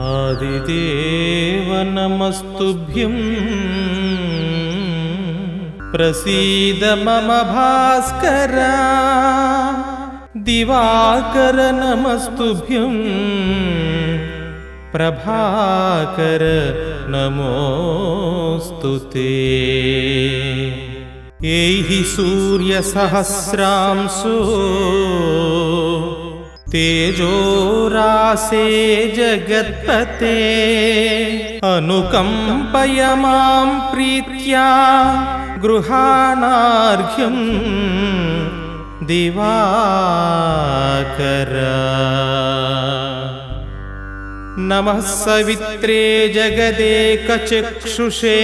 आदिदेव नमस्तुभ्यम् प्रसीद मम भास्कर दिवाकर नमस्तुभ्यम् प्रभाकर नमोऽस्तु ते। एहि सूर्यसहस्रांशो तेजोरासे जगत्पते। अनुकम्पय मां प्रीत्या गृहाणार्घ्यम् दिवाकर। नमः सवित्रे जगदेकचक्षुषे।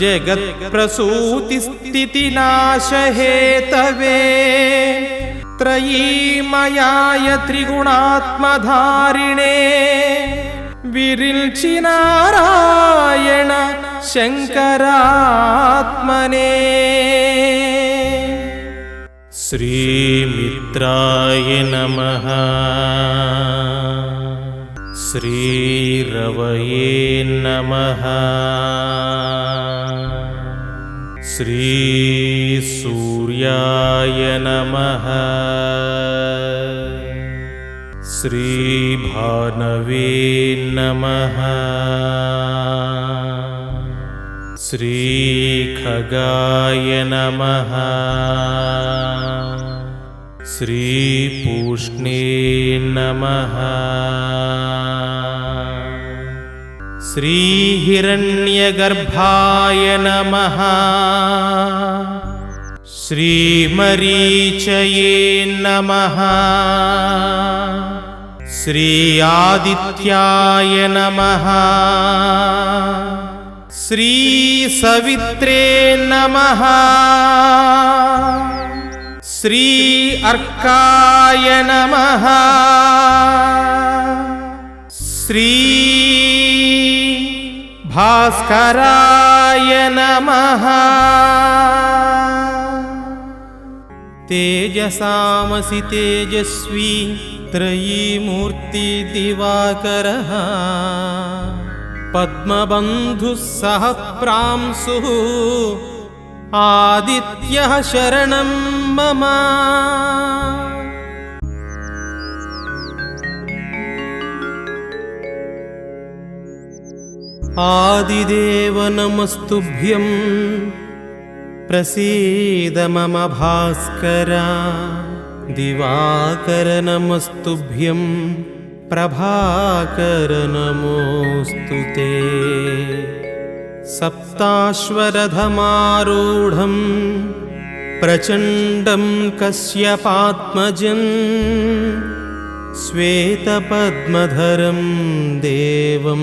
जगत्प्रसूतिस्थितिनाशहेतवे त्रयीमयाय त्रिगुणात्मधारिणे नारायण शङ्करात्मने। श्रीमित्राय नमः। श्रीरवये नमः श्रीसूर्याय नमः। श्रीभानवे नमः। श्रीखगाय नमः। श्रीपूष्णे नमः श्रीहिरण्यगर्भाय नमः। श्रीमरीचये नमः। श्री आदित्याय नमः। श्रीसवित्रे नमः। श्री अर्काय नमः। श्री भास्कराय नमः। तेजसामसि तेजस्वी त्रयीमूर्तिदिवाकरः। प्रांशुः आदित्यः शरणं मम आदिदेव नमस्तुभ्यं प्रसीद मम भास्कर दिवाकर नमस्तुभ्यं प्रभाकर नमोऽस्तु ते। सप्ताश्वरथमारूढं प्रचण्डं कस्यपात्मजम् श्वेतपद्मधरं देवं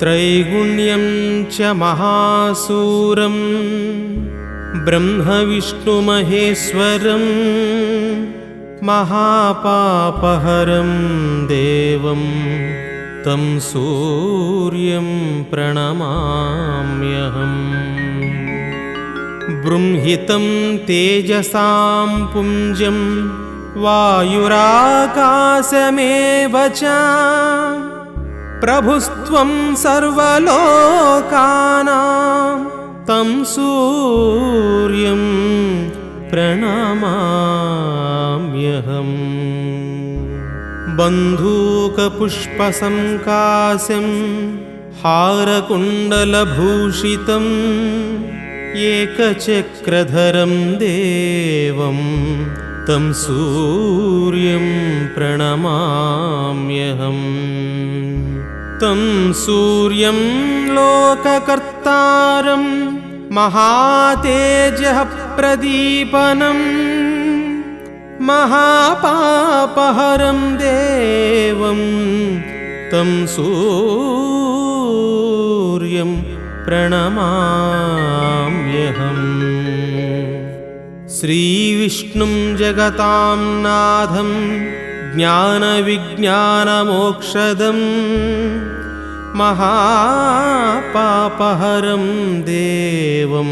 त्रैगुण्यं च महासूरं ब्रह्मविष्णुमहेश्वरं महापापहरं देवं तं सूर्यं प्रणमाम्यहम् बृंहितं तेजसां पुञ्जं वायुराकाशमेव च प्रभुस्त्वं सर्वलोकानां तं सूर्यं प्रणमाम्यहम्। बन्धूकपुष्पसङ्काशं हारकुण्डलभूषितम् एकचक्रधरं देवं तं सूर्यं प्रणमाम्यहम् तं सूर्यं लोककर्तारं महातेजः प्रदीपनम् महापापहरं देवं तं सूर्यं प्रणमाम्यहम्। श्रीविष्णुं जगतां नाथं ज्ञानविज्ञानमोक्षदम् महापापहरं देवं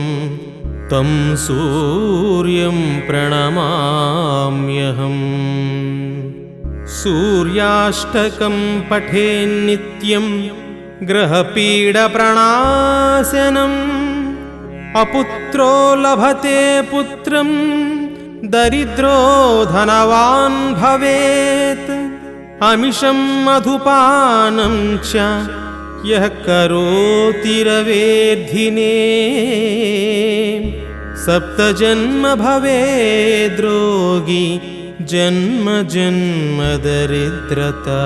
तं सूर्यं प्रणमाम्यहम्। सूर्याष्टकं पठेन्नित्यं ग्रहपीडप्रणाशनम् अपुत्रो लभते पुत्रं दरिद्रो धनवान् भवेत्। अमिषं मधुपानं च यः करोति रवेद्धिने। सप्तजन्म भवेद्रोगी जन्म जन्म दरिद्रता।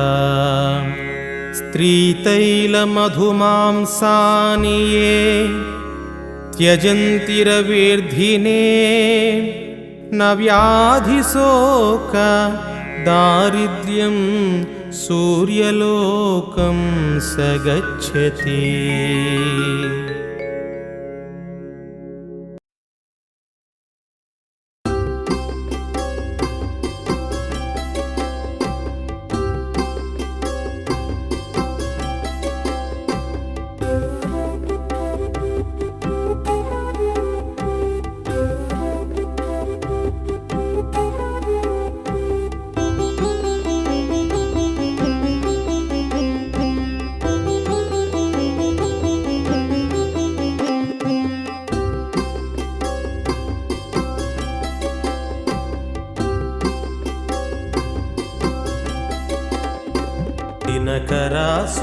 स्त्रीतैलमधुमांसानि ये त्यजन्ति रविर्धिने न व्याधिशोक दारिद्र्यं सूर्यलोकं स गच्छति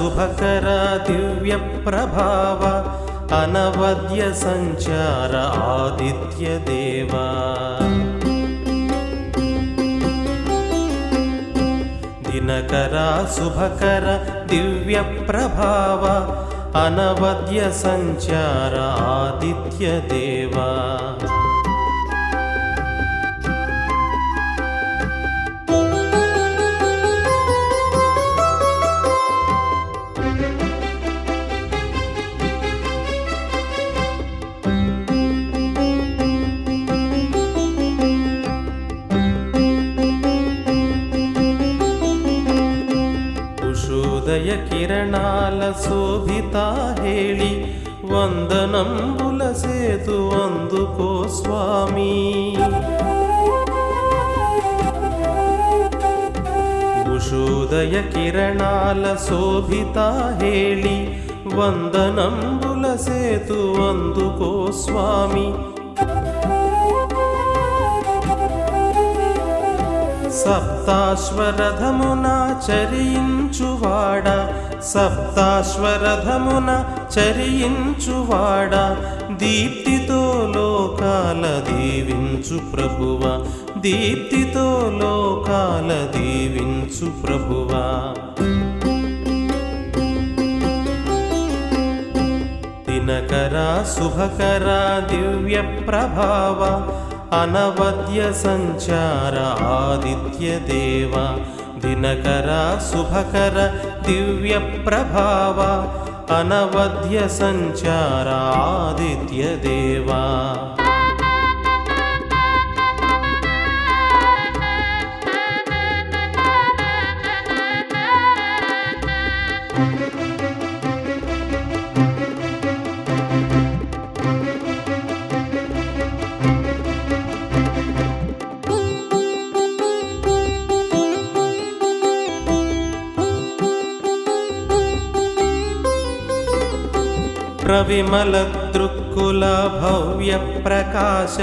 शुभकर दिव्यप्रभाव अनवद्य सञ्चार आदित्यदेव दिनकर शुभकर दिव्यप्रभाव अनवद्य सञ्चार आदित्यदेव ఉషోదయ కిరణాల శోభిత హేళి వందనంబుల సేతు అందుకో స్వామి ఉషోదయ కిరణాల శోభిత హేళి వందనంబుల సేతు అందుకో స్వామి సప్తాశ్వరథమున చరించువాడ సప్తాశ్వరథమున చరించువాడ దీప్తితో లోకాల దీవించు ప్రభువ. దీప్తితో లోకాల దీవించు ప్రభువా. దినకర శుభకర దివ్య ప్రభావ अनवद्यसञ्चार आदित्यदेव दिनकर शुभकर दिव्यप्रभाव अनवद्यसञ्चार आदित्यदेवा। విమలదృక్కుల భవ్య ప్రకాశ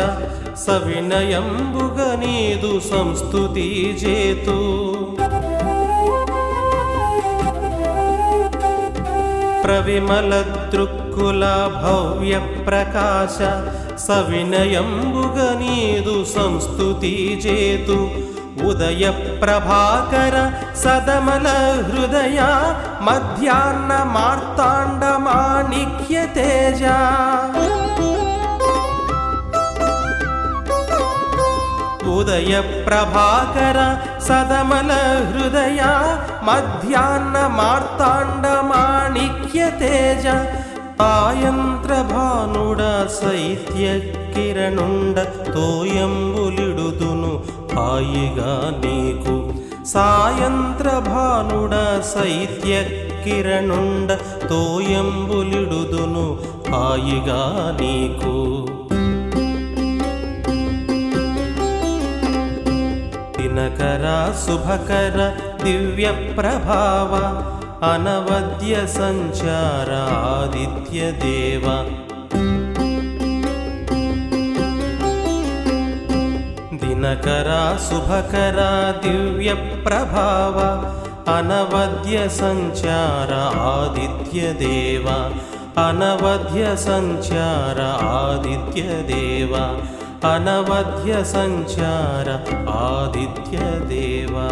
సవినయంబుగ నీదు సంస్థుతి జేతు. ప్రవిమలదృక్కుల భవ్య ప్రకాశ సవినయంబుగ నీదు సంస్థుతి జేతు. ఉదయ ప్రభాకర సదమల హృదయా మధ్యాహ్న మార్తాండ మాణిక్య తేజ ఉదయ ప్రభాకర సదమల హృదయ మధ్యాహ్న మార్తాండ మాణిక్య తేజ సాయంత్రభానుడ శైత్య కిరణుండ తోయంబులిడుదును. హాయిగా నీకు సాయంత్రభానుడ శైత్య కిరణుండ తోయంబులిడుదును హాయిగా నీకు. దినకర శుభకర దివ్య ప్రభావ అనవద్య సంచారాదిత్య దేవ. నకరా శుభకరా దివ్య ప్రభావ అనవధ్య సంచార ఆదిత్య దేవ అనవధ్య సంచార ఆదిత్య దేవ अनवध्य सञ्चार आदित्यदेवा